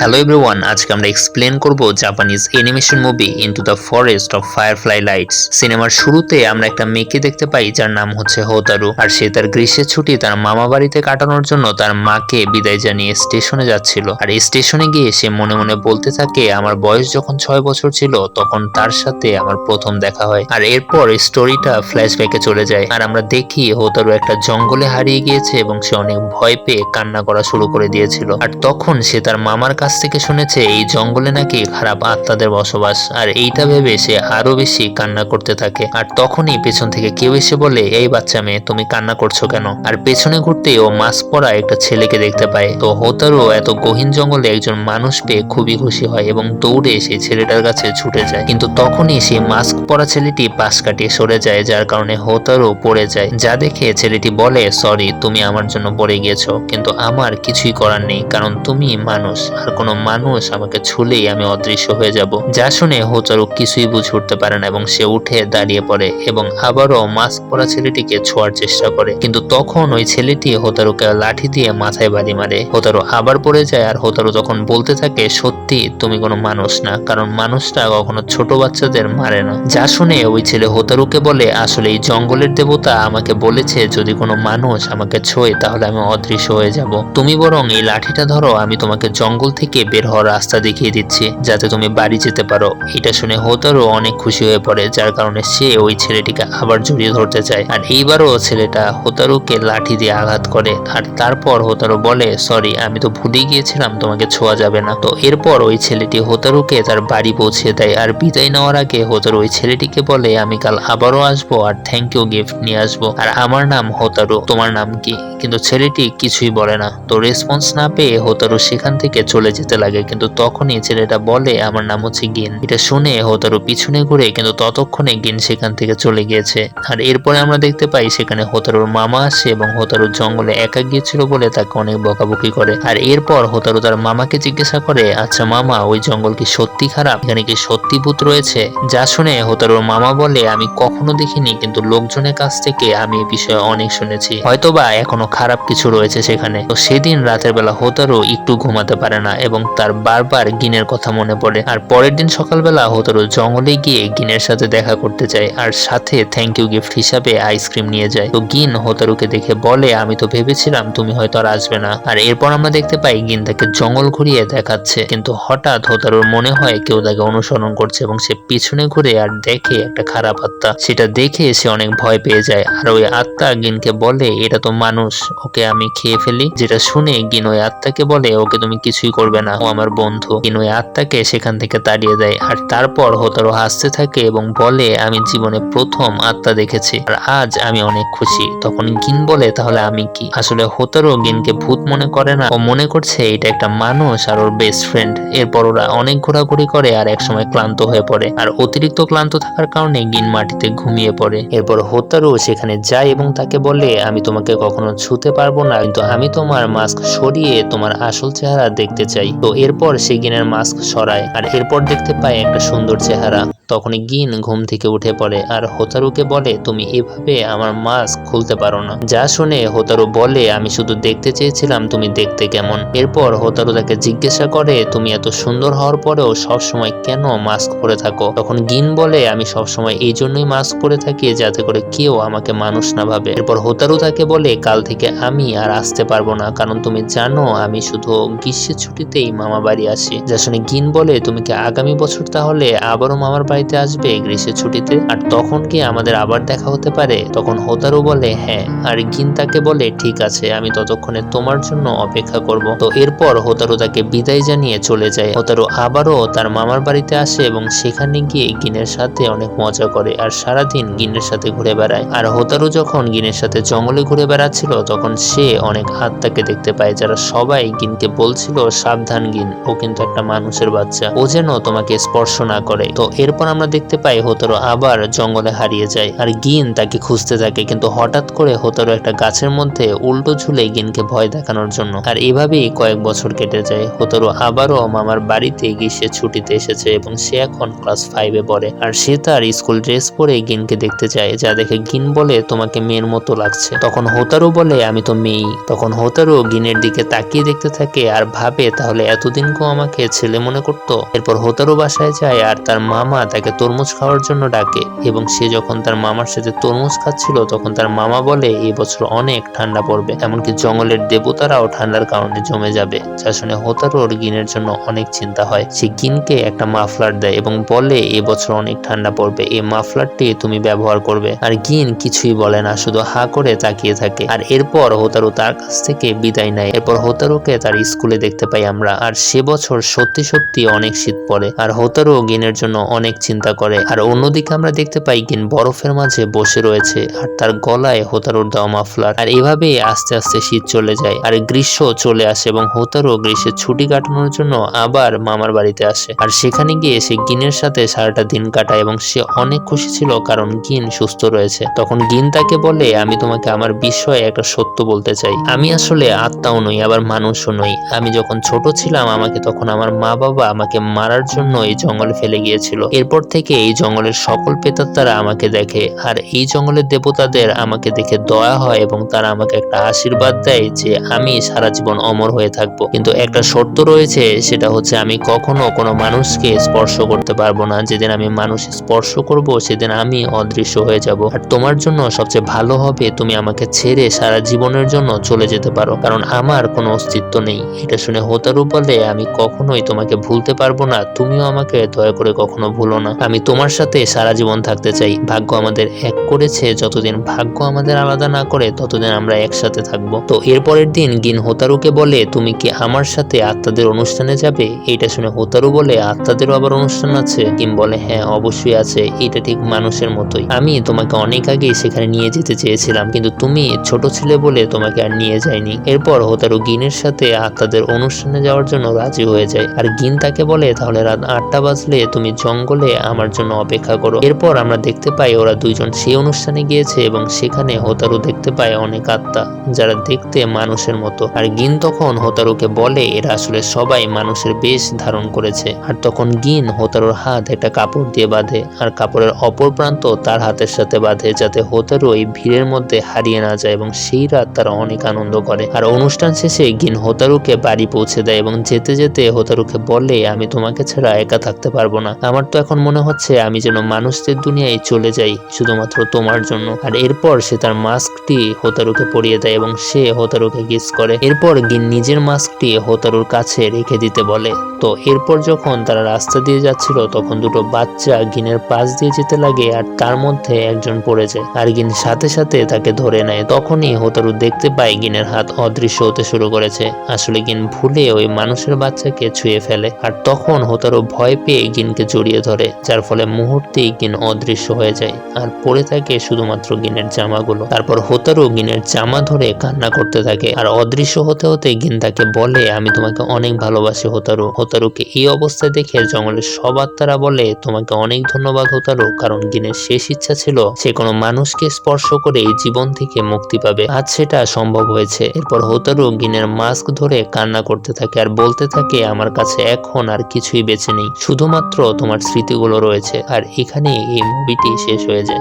Hello everyone আজকে আমরা explain করব Japanese animation movie into the forest of firefly lights সিনেমার শুরুতে আমরা একটা মেয়েকে দেখতে পাই, যার নাম হচ্ছে হোতারু আর সে তার গ্রীষ্মের ছুটি তার মামা বাড়িতে কাটানোর জন্য তার মাকে বিদায় জানিয়ে স্টেশনে যাচ্ছিল। আর স্টেশনে গিয়ে সে মনে মনে বলতে থাকে, আমার বয়স যখন ছয় বছর ছিল, তখন তার সাথে আমার প্রথম দেখা হয়। আর এরপর স্টোরিটা ফ্ল্যাশব্যাকে চলে যায়। আর আমরা দেখি হোতারু একটা জঙ্গলে হারিয়ে গিয়েছে এবং সে অনেক ভয় পেয়ে কান্না করা শুরু করে দিয়েছিল। আর তখন সে তার মামার কাছ থেকে শুনেছে, এই জঙ্গলে নাকি খারাপ আত্মাদের বসবাস। আর এইটা ভেবে সে আরও বেশি কান্না করতে থাকে। আর তখনই পেছন থেকে কেউ এসে বলে, এই বাচ্চা মেয়ে, তুমি কান্না করছ কেন? আর পেছনে ঘুরতে ও মাস্ক পরা একটা ছেলেকে দেখতে পায়। তো হোতারও এত গহীন জঙ্গলে একজন মানুষ পেয়ে খুবই খুশি হয় এবং দৌড়ে সেই ছেলেটার কাছে ছুটে যায়। কিন্তু তখনই সেই মাস্ক পরা ছেলেটি পাশ কাটিয়ে সরে যায়, যার কারণে হোতারও পড়ে যায়। যা দেখে ছেলেটি বলে, সরি, তুমি আমার জন্য পড়ে গিয়েছো, কিন্তু আমার কিছুই করার নেই, কারণ তুমি মানুষ। আর কোনো মানুষ আমাকে ছুলেই আমি অদৃশ্য হয়ে যাব। যা শুনে হোতারু কিছুই বুঝে উঠতে পারে না এবং সে উঠে দাঁড়িয়ে পড়ে এবং আবারও মাস্ক পরা ছেলেটিকে ছোঁয়ার চেষ্টা করে। কিন্তু তখন ওই ছেলেটি হোতারুকে লাঠি দিয়ে মাথায় বাড়ি মারে। হোতারু আবার পড়ে যায় আর হোতারু যখন বলতে থাকে, সত্যি, তুমি কোনো মানুষ না, কারণ মানুষটা কখনো ছোট বাচ্চাদের মারে না। যা শুনে ওই ছেলে হোতারুকে বলে, আসলে এই জঙ্গলের দেবতা আমাকে বলেছে, যদি কোনো মানুষ আমাকে ছোঁয়, তাহলে আমি অদৃশ্য হয়ে যাব। তুমি বরং এই লাঠিটা ধরো, আমি তোমাকে জঙ্গল থেকে বের হওয়ার রাস্তা দেখিয়ে দিচ্ছি, যাতে তুমি বাড়ি যেতে পারো। এটা শুনে হোতারু অনেক খুশি হয়ে পড়ে, যার কারণে সে ওই ছেলেটিকে আবার জড়িয়ে ধরতে চায়। আর এইবারও ছেলেটা হোতারুকে লাঠি দিয়ে আঘাত করে, আর তারপর হোতারু বলে, সরি, আমি তো ভুলে গিয়েছিলাম, তোমাকে ছোঁয়া যাবে না। তো এরপর ওই ছেলেটি হোতারুকে তার বাড়ি পৌঁছে দেয়, আর বিদায় নেওয়ার আগে হোতারু ওই ছেলেটিকে বলে, আমি কাল আবারও আসব, আর থ্যাংক ইউ গিফট নিয়ে আসব। আর আমার নাম হোতারু, তোমার নাম কি? কিন্তু ছেলেটি কিছুই বলে না। তো রেসপন্স না পেয়ে হোতারু সেখান থেকে চলে যেতে লাগে। কিন্তু তখনই ছেলেটা বলে, আমার নাম হচ্ছে গিন। এটা শুনে হোতারু পিছনে ঘুরে কিন্তু ততক্ষণে গিন সেখান থেকে চলে গিয়েছে। আর এরপরে আমরা দেখতে পাই সেখানে হোতারুর মামা আসে এবং হোতারুর জঙ্গলে একা গিয়েছিল বলে তাকে অনেক বকাবকি করে। আর এরপর হোতারু তার মামাকে জিজ্ঞাসা করে আচ্ছা মামা, ওই জঙ্গল কি সত্যি খারাপ? এখানে কি সত্যি ভূত রয়েছে? যা শুনে হোতারুর মামা বলে, আমি কখনো দেখিনি, কিন্তু লোকজনের কাছ থেকে আমি এই বিষয়ে অনেক শুনেছি। হয়তোবা এখনও খারাপ কিছু রয়েছে সেখানে। তো সেদিন রাতের বেলা হোতারু একটু ঘুমাতে পারে না এবং তার বারবার গিনের কথা মনে পড়ে। আর পরের দিন সকালবেলা হোতারু জঙ্গলে গিয়ে গিনের সাথে দেখা করতে চায় আর সাথে থ্যাংক ইউ গিফট হিসাবে আইসক্রিম নিয়ে যায়। তো গিন হোতারুকে দেখে বলে, আমি তো ভেবেছিলাম তুমি হয়তো আর আসবে না। আর এরপর আমরা দেখতে পাই গিন তাকে জঙ্গল ঘুরিয়ে দেখাচ্ছে। কিন্তু হঠাৎ হোতারুর মনে হয় কেউ তাকে অনুসরণ করছে এবং সে পিছনে ঘুরে আর দেখে একটা খারাপ আত্মা। সেটা দেখে সে অনেক ভয় পেয়ে যায়। আর ওই আত্মা গিনকে বলে, এটা তো মানুষ। ওকে আমি খেয়ে ফেলি, যেটা শুনে গিন ওই আত্মাকে বলে, ওকে তুমি কিছুই করবে না। ও আমার বন্ধু। গিন ওই আত্মাকে সেখান থেকে তাড়িয়ে দেয়, আর তারপর হোতারু হাসতে থাকে এবং বলে, আমি জীবনে প্রথম আত্মা দেখেছি, আর আজ আমি অনেক খুশি। তখন গিন বলে, তাহলে আমি কি? আসলে হোতারু গিনকে ভূত মনে করে না। ও মনে করছে এটা একটা মানুষ আর ওর বেস্ট ফ্রেন্ড এরপর ওরা অনেক ঘোরাঘুরি করে আর একসময় ক্লান্ত হয়ে পড়ে, আর অতিরিক্ত ক্লান্ত থাকার কারণে গিন মাটিতে ঘুমিয়ে পড়ে। এরপর হোতারু সেখানে যায় এবং তাকে বলে, আমি তোমাকে কখনো ছুতে পারব না, কিন্তু আমি তোমার মাস্ক সরিয়ে তোমার আসল চেহারা দেখতে চাই। তো এরপর সে গিনের মাস্ক সরায়, আর এরপর দেখতে পায় একটা সুন্দর চেহারা। তখনই গিন ঘুম থেকে উঠে পড়ে আর হোতারুকে বলে, তুমি এভাবে আমার মাস্ক খুলতে পারো না। যা শুনে হোতারু বলে, আমি শুধু দেখতে চেয়েছিলাম তুমি দেখতে কেমন। এরপর হোতারু তাকে জিজ্ঞাসা করে, তুমি এত সুন্দর হওয়ার পরেও সবসময় কেন মাস্ক পরে থাকো? তখন গিন বলে, আমি সবসময় এই জন্যই মাস্ক পরে থাকি যাতে করে কেউ আমাকে মানুষ না ভাবে। এরপর হোতারু তাকে বলে, কাল থেকে আমি আর আসতে পারব না, কারণ তুমি জানো আমি শুধু গ্রীষ্মের ছুটিতেই মামা বাড়ি আসি। যা শুনে গিন বলে, তুমি কি আগামী বছর তাহলে আবারও মামার বাড়িতে আসবে গ্রীষ্মের ছুটিতে। আর তখন কি আমাদের আবার দেখা হতে পারে? তখন হোতারু বলে হ্যাঁ। আর গিন তাকে বলে, ঠিক আছে, আমি ততক্ষণে তোমার জন্য অপেক্ষা করব। তো এরপর হোতারু তাকে বিদায় জানিয়ে চলে যায়। হোতারু আবারও তার মামার বাড়িতে আসে এবং সেখানে গিয়ে গিনের সাথে অনেক মজা করে আর সারাদিন গিনের সাথে ঘুরে বেড়ায়। আর হোতারু যখন গিনের সাথে জঙ্গলে ঘুরে বেড়াচ্ছিল, তখন সে অনেক আত্মাকে দেখতে পায়, যারা সবাই গিনকে বলছিল, সাবধান গিন ও কিন্তু একটা মানুষের বাচ্চা। ও যেন তোমাকে স্পর্শ না করে। তো এরপর এরপর আমরা দেখতে পাই হোতারো আবার জঙ্গলে হারিয়ে যায়, আর গিন তাকে খুঁজতে থাকে, কিন্তু হঠাৎ করে হোতারো একটা গাছের মধ্যে উল্টো ঝুলে গিনকে ভয় দেখানোর জন্য। আর এভাবেই কয়েক বছর কেটে যায়। হোতারো আবারও মামার বাড়িতে গ্রীষ্মের ছুটিতে এসেছে এবং সে এখন ক্লাস ফাইভে পড়ে। আর সে তার স্কুল ড্রেস পরে গিনকে দেখতে চায়, যা দেখে গিন বলে, তোমাকে মেয়ের মতো লাগছে। তখন হোতারো বলে, আমি তো মেয়েই। তখন হোতারো গিনের দিকে তাকিয়ে দেখতে থাকে, আর ভাবে, তাহলে এতদিন কো আমাকে ছেলে মনে করতো? এরপর হোতারো বাসায় যায়, আর তার মামা তাকে তরমুজ খাওয়ার জন্য ডাকে এবং সে যখন তার মামার সাথে তরমুজ খাচ্ছিল, তখন তার মামা বলে এই বছর অনেক ঠান্ডা পড়বে। এমনকি জঙ্গলের দেবতারাও ঠান্ডার কারণে জমে যাবে। যা শুনে হোতারোর গিনের জন্য অনেক চিন্তা হয়। সে গিনকে একটা মাফলার দেয় এবং বলে, এ বছর অনেক ঠান্ডা পড়বে। এই মাফলারটি তুমি ব্যবহার করবে। আর গিন কিছুই বলে না, শুধু হা করে তাকিয়ে থাকে। আর এরপর হোতারু তার কাছ থেকে বিদায় নেয়। এরপর হোতারুকে তার স্কুলে দেখতে পাই আমরা। আর সে বছর সত্যি সত্যি অনেক শীত পড়ে। আর হোতারু গিনের জন্য অনেক চিন্তা করে। আর অন্যদিকে আমরা দেখতে পাই গিন বরফের মাঝে বসে রয়েছে আর তার গলায় হোতারুর দেওয়া মাফলার। আর এভাবে আস্তে আস্তে শীত চলে যায় আর গ্রীষ্ম চলে আসে এবং হোতারু গ্রীষ্মের ছুটি কাটানোর জন্য আবার মামার বাড়িতে আসে। আর সেখানে গিয়ে সে গিনের সাথে সারাটা দিন কাটায় এবং সে অনেক খুশি ছিল কারণ গিন সুস্থ রয়েছে। তখন গিন তাকে বলে, আমি তোমাকে আমার বিষয়ে একটা সত্য বলতে চাই। আমি আসলে আত্মাও নই, আবার মানুষও নই। আমি যখন ছোট ছিলাম, আমাকে তখন আমার মা বাবা আমাকে মারার জন্য এই জঙ্গলে ফেলে গিয়েছিল। এরপর থেকে এই জঙ্গলের সকল পেতাত্তারা আমাকে দেখে, আর এই জঙ্গলের দেবতাদের আমাকে দেখে দয়া হয় এবং তারা আমাকে একটা আশীর্বাদ দেয় যে আমি সারা জীবন অমর হয়ে থাকব। কিন্তু একটা শর্ত রয়েছে, সেটা হচ্ছে আমি কখনো কোনো মানুষকে স্পর্শ করতে পারব না। যেদিন আমি মানুষ স্পর্শ করব, সেদিন আমি অদৃশ্য হয়ে যাব। আর তোমার জন্য সবচেয়ে ভালো হবে, তুমি আমাকে ছেড়ে সারা জীবনের জন্য চলে যেতে পারো, কারণ আমার কোনো অস্তিত্ব নেই। এটা শুনে হোতারু বলে, আমি কখনোই তোমাকে ভুলতে পারব না। তুমিও আমাকে দয়া করে কখনো ভুলো না। আমি তোমার সাথে সারা জীবন থাকতে চাই। ভাগ্য আমাদের এক করেছে। যতদিন ভাগ্য আমাদের আলাদা না করে, ততদিন আমরা একসাথে থাকব। তো এরপরের দিন গিন হোতারুকে বলে, তুমি কি আমার সাথে আত্মাদের অনুষ্ঠানে যাবে? এটা শুনে হোতারু বলে, আত্মাদেরও আবার অনুষ্ঠান আছে? কিম বলে হ্যাঁ অবশ্যই আছে। এটা ঠিক মানুষের মতোই। আমি তোমাকে অনেক আগেই সেখানে নিয়ে যেতে চেয়েছিলাম, কিন্তু তুমি ছোট ছিলে বলে তোমাকে আর নিয়ে যায়নি। এরপর হোতারু গিনের সাথে আত্মাদের অনুষ্ঠানে যাওয়ার জন্য রাজি হয়ে যায়। আর গিন তাকে বলে, তাহলে রাত আটটা বাজলে তুমি জঙ্গলে আমার জন্য অপেক্ষা করো। এরপর আমরা দেখতে পাই ওরা দুইজন সেই অনুষ্ঠানে গিয়েছে এবং সেখানে হোতারু দেখতে পায় অনেক আত্মা, যারা দেখতে মানুষের মতো। আর গিন তখন হোতারুকে বলে, এরা আসলে সবাই মানুষের বেশ ধারণ করেছে। আর তখন গিন হোতারুর হাত একটা কাপড় দিয়ে বাঁধে, আর কাপড়ের অপর প্রান্ত তার হাতের সাথে বাঁধে, যাতে হোতারু এই ভিড়ের মধ্যে হারিয়ে না যায় এবং সেই রাত তারা অনেক আনন্দ করে। আর অনুষ্ঠান শেষে গিন হোতারুকে বাড়ি পৌঁছে দেয় এবং যেতে যেতে হোতারুকে বলে, আমি তোমাকে ছাড়া একা থাকতে পারব না। আমার তো এখন মনে হচ্ছে আমি যেন মানুষদের দুনিয়ায় চলে যাই, শুধুমাত্র তোমার জন্য। আর এরপর সে তার মাস্কটি হোতারুকে পরিয়ে দেয় এবং সে হোতারুকে কিস করে। এরপর গিন নিজের মাস্কটি হোতারুর কাছে রেখে দিতে বলে। তো এরপর যখন তারা রাস্তা দিয়ে যাচ্ছিল, তখন দুটো বাচ্চা গিনের পাশ দিয়ে যেতে লাগে আর তার মধ্যে একজন পড়ে যায়। আর গিন সাথে সাথে তাকে ধরে নেয়। তখনই হোতারু দেখতে পায় গিনের হাত অদৃশ্য হতে শুরু করেছে। আসলে গিন ভুলে ওই মানুষের বাচ্চাকে ছুঁয়ে ফেলে। আর তখন হোতারু ভয় পেয়ে গিনকে জড়িয়ে ধরে। যার ফলে মুহূর্তেই গিন অদৃশ্য হয়ে যায়। আর পড়ে থাকে শুধুমাত্র গিনের জামাগুলো। তারপর হোতারু গিনের জামা ধরে কান্না করতে থাকে। আর অদৃশ্য হতে হতে গিন তাকে বলে, আমি তোমাকে অনেক ভালোবাসি হোতারু। হোতারুকে এই অবস্থায় দেখে জঙ্গলের সব আত্মারা বলে, তোমাকে অনেক ধন্যবাদ হোতারু, কারণ গিনের শেষ ইচ্ছা ছিল সে কোনো মানুষকে স্পর্শ করে এই জীবন থেকে মুক্তি পাবে। আজ সেটা সম্ভব হয়েছে। এরপর হোতারু গিনের মাস্ক ধরে কান্না করতে থাকে আর বলতে থাকে, আমার কাছে এখন আর কিছুই বেঁচে নেই। শুধুমাত্র তোমার স্মৃতিগুলো রয়েছে। আর এখানে এই মুভিটি শেষ হয়ে যায়।